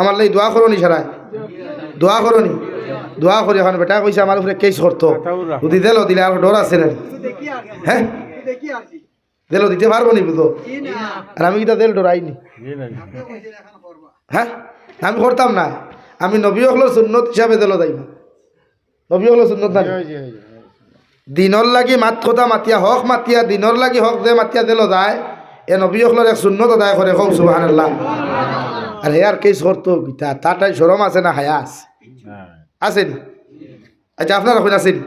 আমার লাই দোয়া করনি সারায় দোয়া করনি দোয়া করি এখন, বেটা কইছে আমার উপরে কেস করতো যদি দিল দিলে আর ডর আছে না? হ্যাঁ দিল দিতে পারব নি বুঝো? আর আমি কিটা দিল ডরাইনি হ্যাঁ আমি করতাম না। আমি নবী হকলোর সুন্নত হিসাবে দিল যাইব। নবী হকলোর সুন্নত না দিনর লাগি মাত কথা মাতিয়া, হক মাতিয়া দিনর লাগি হক দে মাতিয়া দিল যায়, এ নবী হকলোর এক সুন্নত আদায় করে হোক সুবাহ আর হে আর কেস করতো গীতা তাটাই সরম আছে না হায়া। আছে আসেনি আচ্ছা আপনার এখন আসেনি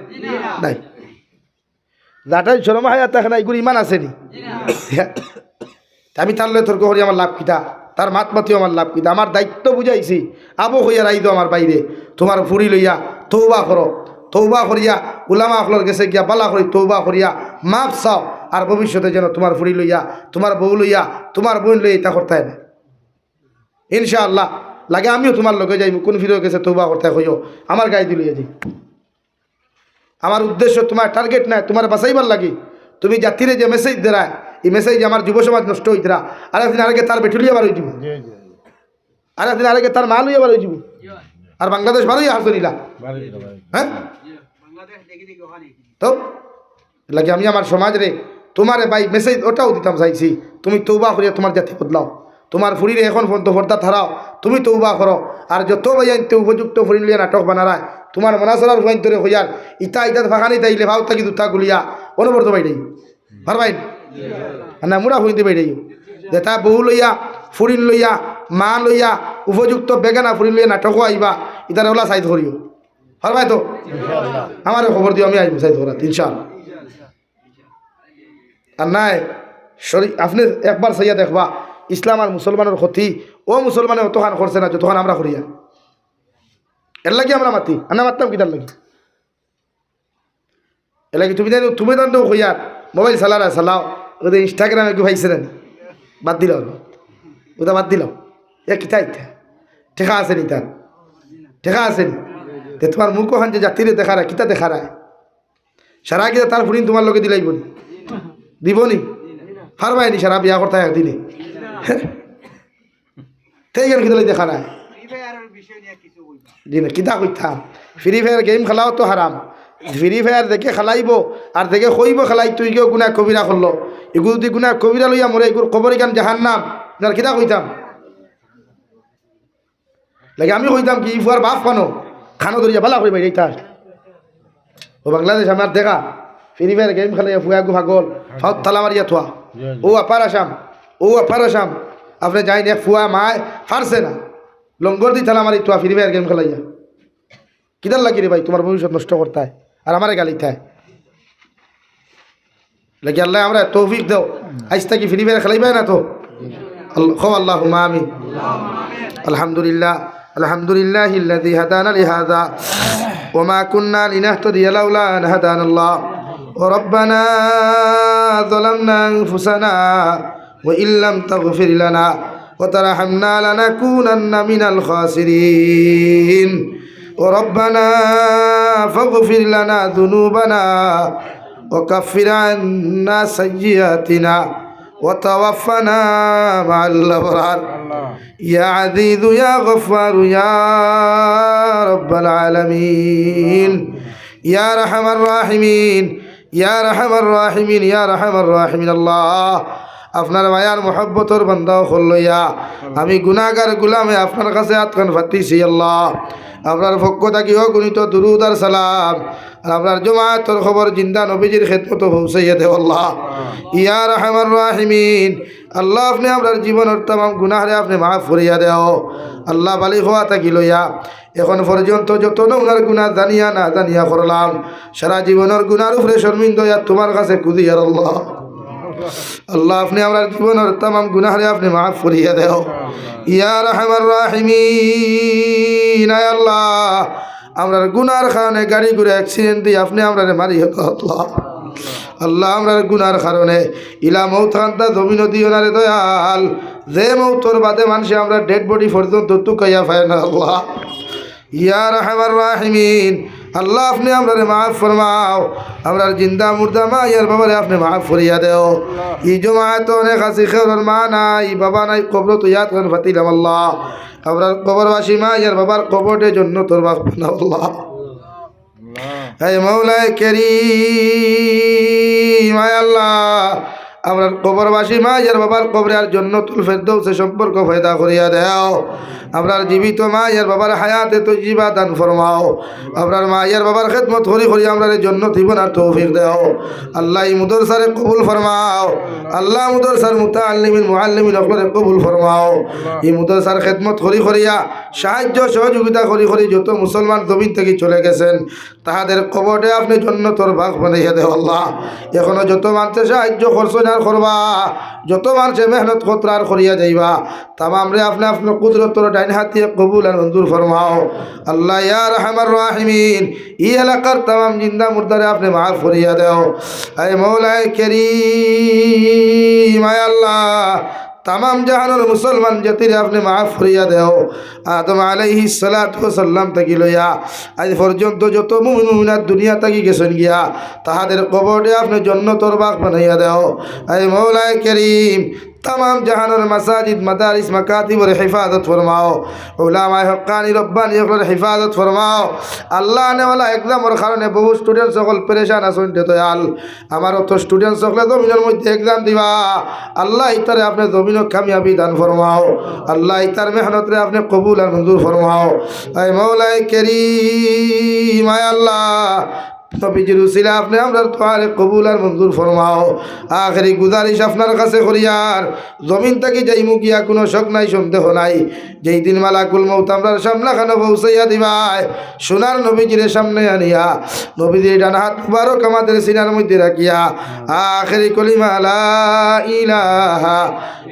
নাই। যাটাই সরম হায়া থাকে না এগুলো ইমান আসেনি আমি তার লয় তর্ক করি আমার লাভ কিতা তার মাত মাতিও আমার লাভ কিতা আমার দায়িত্ব বুঝাইছি আবো হইয়া রাইদো আমার বাইরে তোমার ফুরি লইয়া তৌবা করো। তৌবা করিয়া উলামা আখলর গেছে গিয়া বালা করি তৌবা করিয়া মাপ চাও। আর ভবিষ্যতে যেন তোমার ফুরি লইয়া তোমার বউ লইয়া তোমার বোন লইয়া এটা করতে না। ইনশাআল্লাহ। লাগে আমিও তোমার লগে যাইব কোন ফিরে গেছে তৌবা করতে হইও আমার গায়ে দিলিয়ে যাই আমার উদ্দেশ্য তোমার টার্গেট নাই তোমার বাঁচাইবার লাগি। তুমি জাতিরে যে মেসেজ দেরায় এই মেসেজ আমার যুব সমাজ নষ্ট হইতরা আর একদিন আগে তার বেটুলিয়া বার হয়ে যাব। আর একদিন আগে তার মাল হইয়া বার হয়ে যাব। আর বাংলাদেশ ভালোই হাসো নিলা হ্যাঁ? তো লাগে আমি আমার সমাজ রে তোমারে ভাই মেসেজ ওটাও দিতাম চাইছি তুমি তৌবা করিয়া তোমার জাতি বদলাও। তোমার ফুরিরে এখন পর্যন্ত ভর্তা থারাও। তুমি তৌবা করো। আর যত ভাই আনতে উপযুক্ত ফুরিন লিয়া নাটক বানারায়, তোমার মনাসরার ভাই তোরে হইয়ার ইতা ইতা ফাঁকানি তাইলে ভাও থাকি দুটা গুলিয়া। অনবরত বাইরে। পারবাই না মুড়া হইতে বাইরে। যে তা বহু লইয়া ফুরিন লইয়া, মা লইয়া, উপযুক্ত বেগানা ফুরিন লইয়া নাটকও আইবা, ইতার ওলা সাইড করিও পারবাই তো? আমার খবর দিও, আমি আইব সাইড করা তিনশাল আর নাই শরী আপনি একবার সাইয়া দেখবা ইসলাম আর মুসলমানের ক্ষতি, ও মুসলমানে অতখান করছে না যতখান আমরা করিয়া এর লাগি আমরা মাতি। আনা মারতাম কিতার লাগি? এর লাগি তুমি জানি, তুমি জানো হইয়ার মোবাইল চালারা চালাও। ওদের ইনস্টাগ্রামে কি ভাইছে না বাদ দিল ওটা বাদ দিল এ কিতা ইত্যা ঠেকা আছে নি তার ঠেকা আছে নি? তোমার মুখ ওখান যে জাতিরে দেখা রায় কিতা দেখা রায় সারা কিতা তার ফুরিন তোমার লোকে দিলাইব দিব নি? ফারবাই নি? সারা বিয়া করতে একদিনে গেল কিতা দেখা রায় জি না কিতা কইতাম? ফ্রি ফায়ার গেম খেলাও তো হারাম। ফ্রি ফায়ার দেখে খেলাইব আর দেখে কইব খেলাই তুই কেউ গুণা কবিরা করল? এগুলো যদি গুণা কবিরা লইয়া মরে এগুলো কবর গান জাহান নাম না কিতা কইতাম? লাগে আমি কইতাম কি ফুয়ার বাপ খানো খানো ধরিয়া ভালা করি বাইরে তার ও বাংলাদেশ আমার দেখা। ফ্রি ফায়ার গেম খেলাইয়া ফুয়া গু ভাগল ফাউত থালা মারিয়া থোয়া। ও আপার আসাম। ও আপার আসাম আপনি যাই এক ফুয়া মায় ফারছে না লঙ্গর দি থালা মারি তোয়া ফ্রি ফায়ার গেম খেলাইয়া কিদার লাগি রে ভাই তোমার ভবিষ্যৎ নষ্ট করতে হয় আর আমারে গালিতে হয় লাগে আল্লাহ আমরা তৌফিক দাও আজ থাকি ফ্রি ফায়ার খেলাইবে না তো খো আল্লাহ আমিন আলহামদুলিল্লাহ আলহামদুলিল্লাহ الذي هدانا لهذا وما كنا لنهتدي لولا أن هدانا الله وربنا ظلمنا أنفسنا وإن لم تغفر لنا وترحمنا لنكونن من الخاسرين. وربنا فاغفر لنا ذنوبنا وكفر عنا سيئاتنا وتوفنا مع الأبرار. يا عزيز يا غفار يا رب العالمين. يا رحم الراحمين. يا رحم الراحمين. يا رحم الراحمين. الله. আপনার মায়ার মহব্বতর বান্দাও হল্লইয়া আমি গুনাগার গুলামে আপনার কাছে আতকান ফাতিছি আল্লাহ। আপনার থাকি অগণিত দুরুদ আর সালাম। আর আপনার জমাতর খবর জিন্দা নবীজির খেদমত পৌঁছাইয়া দেও, আল্লাহ। ইয়া রহমান রাহিমিন। আল্লাহ, আপনি আপনার জীবনের তাম গুনাহরে আপনি মাফ করিয়া দেও। আল্লাহ, বালি হওয়া থাকি লইয়া এখন পর্যন্ত যত নমুনার গুণা জানিয়া না জানিয়া করলাম, সারা জীবনের গুনার উপরে শর্মিন্দ তোমার কাছে কুদিয়ার, আল্লাহ। আল্লাহ, আপনি আমার জীবনের তাম গুনাহরে আপনি মাফ করিয়া দেও। ইয়া রহমান রাহিমিন আল্লাহ, আমরার গুনার কারণে গাড়ি ঘুরে অ্যাক্সিডেন্ট দিয়ে আপনি আমরা মারি আল্লাহ। আল্লাহ, আমরার গুনার কারণে ইলা মৌথান্তা জমিন দিও না দয়াল। যে মৌতর বাদে মানুষে আমরা ডেড বডি পর্যন্ত তুকাইয়া পায় না আল্লাহ। ইয়া রহমান রাহিমিন আল্লাহ আপনি আমরা মাফ ফরমাও আমরা জিন্দা মুর্দা মা ইয়ার বাবারে আপনি মাফ ফরিয়া দেও। ই জমায়েত অনেক আছে খেওর মা নাই বাবা নাই কবর তো ইয়াদ করেন ফাতিলাম আল্লাহ। আমরা কবরবাসী মা ইয়ার বাবার কবরের জন্য তোর বাপ আল্লাহ। হে মৌলায় কেরিম আয় আল্লাহ। আমরা কবরবাসী মা ইয়ার বাবার কবরের জন্য তুল ফেরদৌসে সম্পর্ক ফয়দা করিয়া দেও। আপনার জীবিত মা ইয়ার বাবার হায়াতে তো জীবা দান ফরমাও। আপনার মা ইয়ার বাবার খেদমত করি করি আমরা জন্য জীবনার তৌফিক দেও। আল্লাহ মুদর সারে কবুল ফরমাও। আল্লাহ মুদর সার মুতাআল্লিমিন মুআল্লিমিন অকলরে কবুল ফরমাও। এই মুদর সার খেদমত করি করিয়া, সাহায্য সহযোগিতা করি করি যত মুসলমান জমিন থেকে চলে গেছেন, তাহাদের কবরে আপনি জন্য তোর ভাগ বানাইয়া দেও আল্লাহ। এখনও যত মানুষে সাহায্য করছেন আর করবা। যত মানুষে মেহনত কতরার করিয়া যাইবা। তামাম রে আপনি আপনার কুদরতর তোর ডাইন হাতিয়ে কবুল আর মঞ্জুর ফরমাও। আল্লাহ ইয়ার রহমান রাহিমিন ই এলাকার তামাম জিন্দা মুর্দারে আপনি মাফ করিয়া দেও। আয় মৌলায় কেরি মায় আল্লাহ তামাম জাহানোর মুসলমান জাতির আপনি মাফ করিয়া দেও। আদম আলাইহি সাল্লাম থাকি লইয়া, আজ পর্যন্ত যত মুমিন মুমিনার দুনিয়া থাকি গেছেন গিয়া, তাহাদের কবরে আপনি জন্নতর বাগ বানাইয়া দেও। আজ মৌলায় করিম তাম জাহানোর মাসাজিদ, মাদারিস মাকাতিবর হেফাজত ফরমাও। ওলামায় হকানি রব্বানি সকলের হেফাজত ফরমাও। আল্লাহ নেওয়ালা এক্সামর কারণে বহু স্টুডেন্ট সকল পেরেশান আসুন দয়াল। আমার অত স্টুডেন্ট সকলে জমিনের মধ্যে এক্সাম দিবা। আল্লাহ ইতারে আপনি জমিন কামিয়াবি দান ফরমাও। আল্লাহ ইতার মেহনতরে আপনি কবুল আর মঞ্জুর ফরমাও। আয় মৌলাই কেরি মায় আল্লাহ। নবীজির উসিলা আপনি আমরা তোয়ারে কবুল আর মঞ্জুর ফরমাও। আখেরি গুজারিশ আপনার কাছে করিয়ার জমিন থেকে যাই মুখিয়া কোনো শখ নাই, সন্দেহ নাই। যেই দিন মালাকুল মৌত আমরা সামনা খানো পৌঁছাইয়া দিবাই সোনার নবীজির সামনে আনিয়া, নবীজির ডান হাত মুবারক আমাদের সিনার মধ্যে রাখিয়া। আখেরি কলিমা লা ইলাহা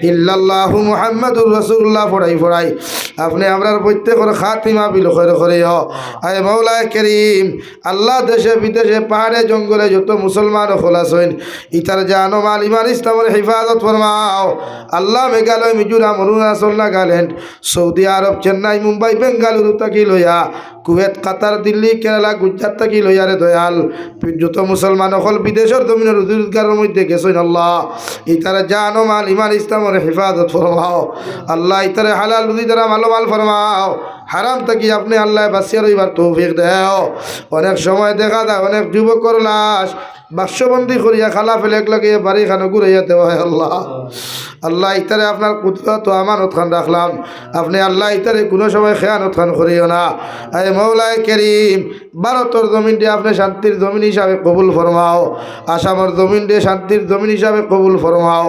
ইল্লাল্লাহু মুহাম্মাদুর রাসূলুল্লাহ ফড়াই ফড়াই। আপনি আমরার প্রত্যেকের খাতিমা বিল করে করে আয় মৌলায় করিম, আল্লাহ দেশে বিদেশে পাহাড়ে, জঙ্গলে যত মুসলমান খোলাসইন ইতার জানো মাল ইমান, ইসলামের হেফাজত ফরমাও। আল্লাহ মেঘালয়, মিজোরাম, অরুণাচল, নাগাল্যান্ড, সৌদি আরব, চেন্নাই, মুম্বাই, বেঙ্গালুরু তাকি লইয়া, কুয়েত, কাতার, দিল্লি, কেরালা, গুজরাট লইয়া রে দয়াল। যত মুসলমান অকল বিদেশের জমিনের রোজগারের মধ্যে গেছেন আল্লাহ। ইতারে জানো মাল ইমান, ইসলামের হেফাজত ফরমাও। আল্লাহ ইতারে হালাল রুদি দ্বারা মালো মাল ফরমাও। হারাম থাকি আপনি আল্লাহ বাসিয়ার রইবার তৌফিক দেও। অনেক সময় দেখা যায়, অনেক যুবকর লাশ, বাক্সবন্দি করিয়া খালা ফেলে এক লাগিয়ে বাড়ি খানো ঘুরাইয়া দেওয়া আল্লাহ। আল্লাহ ইতারে আপনার কুদরত আমানত খান রাখলাম। আপনি আল্লাহ ইতারে কোনো সময় খেয়ানত খান করিও না। আয় মৌলায় করিম, ভারতর জমিন দিয়ে আপনি শান্তির জমিন হিসাবে কবুল ফরমাও। আসামের জমিন দিয়ে শান্তির জমিন হিসাবে কবুল ফরমাও।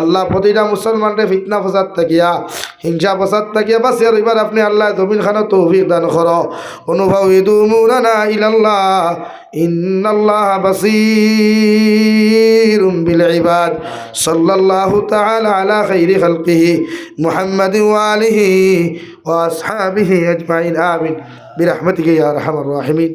আল্লাহ প্রতিটা মুসলমানরে ফিতনা ফসাদ থাকিয়া, হিংসা ফসাদ থাকিয়া বাস এবার আপনি আল্লাহ জমিন খানো তৌফিক দান করো। অনুভব ইদু মুরানা ইলাল্লাহ على خير خلقه محمد وآله وأصحابه أجمعين. آمين. برحمتك يا أرحم الراحمين.